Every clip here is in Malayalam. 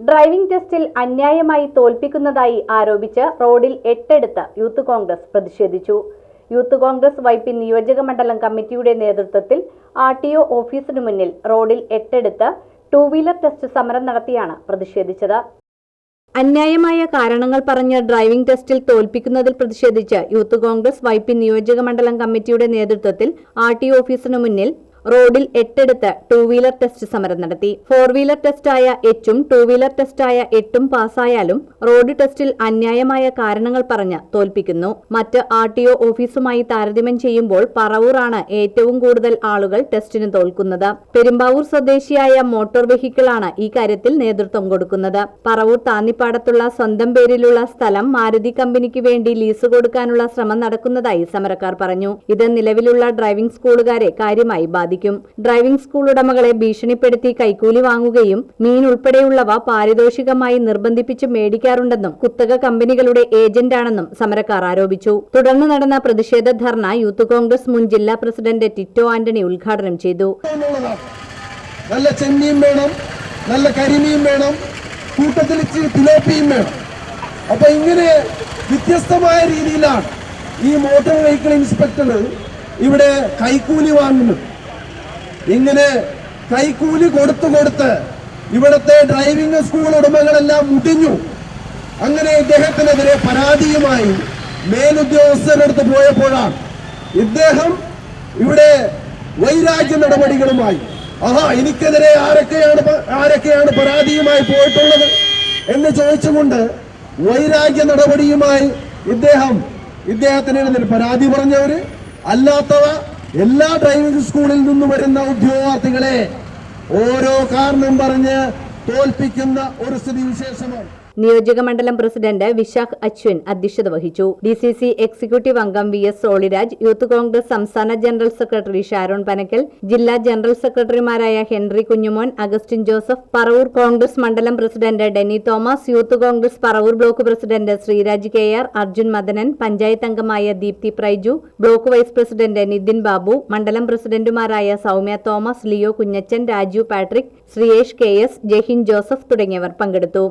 ഡ്രൈവിംഗ് ടെസ്റ്റിൽ അന്യായമായി തോൽപ്പിക്കുന്നതായി ആരോപിച്ച് റോഡിൽ എട്ടെടുത്ത് യൂത്ത് കോൺഗ്രസ് പ്രതിഷേധിച്ചു. യൂത്ത് കോൺഗ്രസ് വൈപ്പി നിയോജക മണ്ഡലം കമ്മിറ്റിയുടെ നേതൃത്വത്തിൽ ആർ ടി ഒ ഓഫീസിനു മുന്നിൽ റോഡിൽ എട്ടെടുത്ത് ടൂ വീലർ ടെസ്റ്റ് സമരം നടത്തിയാണ് പ്രതിഷേധിച്ചത്. അന്യായമായ കാരണങ്ങൾ പറഞ്ഞ് ഡ്രൈവിംഗ് ടെസ്റ്റിൽ തോൽപ്പിക്കുന്നതിൽ പ്രതിഷേധിച്ച് യൂത്ത് കോൺഗ്രസ് വൈപ്പി നിയോജക മണ്ഡലം കമ്മിറ്റിയുടെ നേതൃത്വത്തിൽ ആർ ടി ഓഫീസിനു മുന്നിൽ റോഡിൽ എട്ടെടുത്ത് ടൂ വീലർ ടെസ്റ്റ് സമരം നടത്തി. ഫോർ വീലർ ടെസ്റ്റായ എച്ചും ടൂ വീലർ ടെസ്റ്റായ എട്ടും പാസ്സായാലും റോഡ് ടെസ്റ്റിൽ അന്യായമായ കാരണങ്ങൾ പറഞ്ഞ് തോൽപ്പിക്കുന്നു. മറ്റ് ആർ ടി ഒ ഓഫീസുമായി താരതമ്യം ചെയ്യുമ്പോൾ പറവൂറാണ് ഏറ്റവും കൂടുതൽ ആളുകൾ ടെസ്റ്റിന് തോൽക്കുന്നത്. പെരുമ്പാവൂർ സ്വദേശിയായ മോട്ടോർ വെഹിക്കിളാണ് ഈ കാര്യത്തിൽ നേതൃത്വം കൊടുക്കുന്നത്. പറവൂർ താന്നിപ്പാടത്തുള്ള സ്വന്തം പേരിലുള്ള സ്ഥലം മാരുതി കമ്പനിക്ക് വേണ്ടി ലീസ് കൊടുക്കാനുള്ള ശ്രമം നടക്കുന്നതായി സമരക്കാർ പറഞ്ഞു. ഇത് നിലവിലുള്ള ഡ്രൈവിംഗ് സ്കൂളുകാരെ കാര്യമായി ബാധിക്കും ഡ്രൈവിംഗ് സ്കൂൾ ഉടമകളെ ഭീഷണിപ്പെടുത്തി കൈക്കൂലി വാങ്ങുകയും മീൻ ഉൾപ്പെടെയുള്ളവ പാരിതോഷികമായി നിർബന്ധിപ്പിച്ച് മേടിക്കാറുണ്ടെന്നും കുത്തക കമ്പനികളുടെ ഏജന്റാണെന്നും സമരക്കാർ ആരോപിച്ചു. തുടർന്ന് നടന്ന പ്രതിഷേധ ധർണ യൂത്ത് കോൺഗ്രസ് മുൻ ജില്ലാ പ്രസിഡന്റ് ടിറ്റോ ആന്റണി ഉദ്ഘാടനം ചെയ്തു. നല്ല ചെമ്മീൻ വേണം നല്ല കരിമീൻ വേണം കൂട്ടത്തിൽ ഇച്ചിരി തിലോപ്പിയും വേണം. അപ്പൊ ഇങ്ങനെ വ്യത്യസ്തമായ രീതിയിലാണ് ഈ മോട്ടോർ വെഹിക്കിൾ ഇൻസ്പെക്ടർ ഇവിടെ കൈക്കൂലി വാങ്ങുന്നത്. ഇങ്ങനെ കൈക്കൂലി കൊടുത്തു കൊടുത്ത് ഇവിടുത്തെ ഡ്രൈവിംഗ് സ്കൂൾ ഉടമകളെല്ലാം മുടിഞ്ഞു. അങ്ങനെ ഇദ്ദേഹത്തിനെതിരെ പരാതിയുമായി മേലുദ്യോഗസ്ഥരടുത്ത് പോയപ്പോഴാണ് ഇദ്ദേഹം ഇവിടെ വൈരാഗ്യ നടപടികളുമായി ആഹാ എനിക്കെതിരെ ആരൊക്കെയാണ് ആരൊക്കെയാണ് പരാതിയുമായി പോയിട്ടുള്ളത്? എന്ന് ചോദിച്ചുകൊണ്ട് വൈരാഗ്യ നടപടിയുമായി ഇദ്ദേഹം ഇദ്ദേഹത്തിനെതിരെ പരാതി പറഞ്ഞവര് അല്ലാത്തവ എല്ലാ ഡ്രൈവിംഗ് സ്കൂളിൽ നിന്ന് വരുന്ന ഉദ്യോഗാർത്ഥികളെ ഓരോ കാരണം പറഞ്ഞ് തോൽപ്പിക്കുന്ന ഒരു സ്ഥിതി വിശേഷമാണ് നിയോജക മണ്ഡലം പ്രസിഡന്റ് വിശാഖ് അശ്വിൻ അധ്യക്ഷത വഹിച്ചു. ഡി സി സി എക്സിക്യൂട്ടീവ് അംഗം V S Soliraj youth Congress സംസ്ഥാന ജനറൽ സെക്രട്ടറി ഷാരോൺ പനക്കൽ ജില്ലാ ജനറൽ സെക്രട്ടറിമാരായ Henry Kunjumon Augustine Joseph Paravur Congress മണ്ഡലം president Denny Thomas youth Congress Paravur block president Sreeraj K R Arjun Madanan panchayat അംഗമായ Deepthi Praiju block vice president Nithin Babu മണ്ഡലം പ്രസിഡന്റുമാരായ Soumya Thomas Leo Kunjachan Raju Patrick Sreeyesh K S Jahin Joseph തുടങ്ങിയവർ പങ്കെടുത്തു.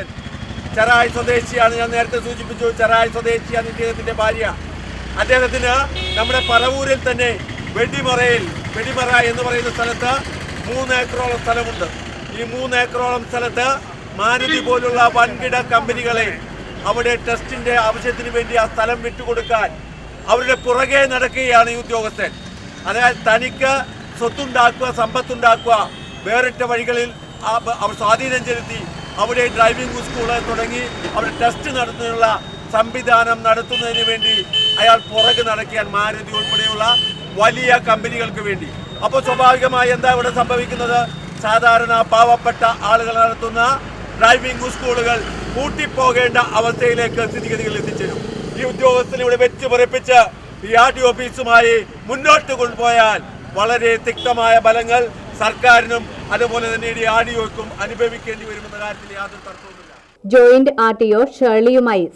ഉദ്യോഗസ്ഥൻ ചെറായ് സ്വദേശിയാണ്. ഞാൻ നേരത്തെ സൂചിപ്പിച്ചു ചെറായ് സ്വദേശിയാണ് ഇദ്ദേഹത്തിന്റെ ഭാര്യ. അദ്ദേഹത്തിന് നമ്മുടെ പറവൂരിൽ തന്നെ വെടിമറയിൽ വെടിമറ എന്ന് പറയുന്ന സ്ഥലത്ത് മൂന്ന് ഏക്കറോളം സ്ഥലമുണ്ട്. ഈ മൂന്ന് ഏക്കറോളം സ്ഥലത്ത് മാരുതി പോലുള്ള വൻകിട കമ്പനികളെ അവിടെ ടെസ്റ്റിന്റെ ആവശ്യത്തിന് വേണ്ടി ആ സ്ഥലം വിട്ടുകൊടുക്കാൻ അവരുടെ പുറകെ നടക്കുകയാണ് ഈ ഉദ്യോഗസ്ഥൻ. അതായത് തനിക്ക് സ്വത്തുണ്ടാക്കുക സമ്പത്തുണ്ടാക്കുക വേറിട്ട വഴികളിൽ സ്വാധീനം ചെലുത്തി അവിടെ ഡ്രൈവിംഗ് സ്കൂൾ തുടങ്ങി അവിടെ ടെസ്റ്റ് നടത്തുന്നതിനുള്ള സംവിധാനം നടത്തുന്നതിന് വേണ്ടി അയാൾ പുറകെ നടക്കാൻ മാരുതി ഉൾപ്പെടെയുള്ള വലിയ കമ്പനികൾക്ക് വേണ്ടി. അപ്പോൾ സ്വാഭാവികമായി എന്താ ഇവിടെ സംഭവിക്കുന്നത്? സാധാരണ പാവപ്പെട്ട ആളുകൾ നടത്തുന്ന ഡ്രൈവിംഗ് സ്കൂളുകൾ പൂട്ടിപ്പോകേണ്ട അവസ്ഥയിലേക്ക് സ്ഥിതിഗതികൾ എത്തിച്ചേരും. ഈ ഉദ്യോഗസ്ഥനെ ഇവിടെ വെച്ച് പുറപ്പിച്ച് ഈ ആർ ഡി ഓഫീസുമായി മുന്നോട്ട് കൊണ്ടുപോയാൽ വളരെ തിക്തമായ ഫലങ്ങൾ സർക്കാരിനും അതുപോലെ തന്നെ ഡി അനുഭവിക്കേണ്ടി വരുമെന്ന കാര്യത്തിൽ യാതൊരു തർക്കവുമില്ല. ജോയിന്റ് ആർ ടി ഒ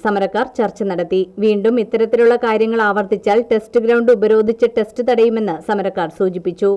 സമരക്കാർ ചർച്ച നടത്തി. വീണ്ടും ഇത്തരത്തിലുള്ള കാര്യങ്ങൾ ആവർത്തിച്ചാൽ ടെസ്റ്റ് ഗ്രൗണ്ട് ഉപരോധിച്ച് ടെസ്റ്റ് തടയുമെന്ന് സമരക്കാർ സൂചിപ്പിച്ചു.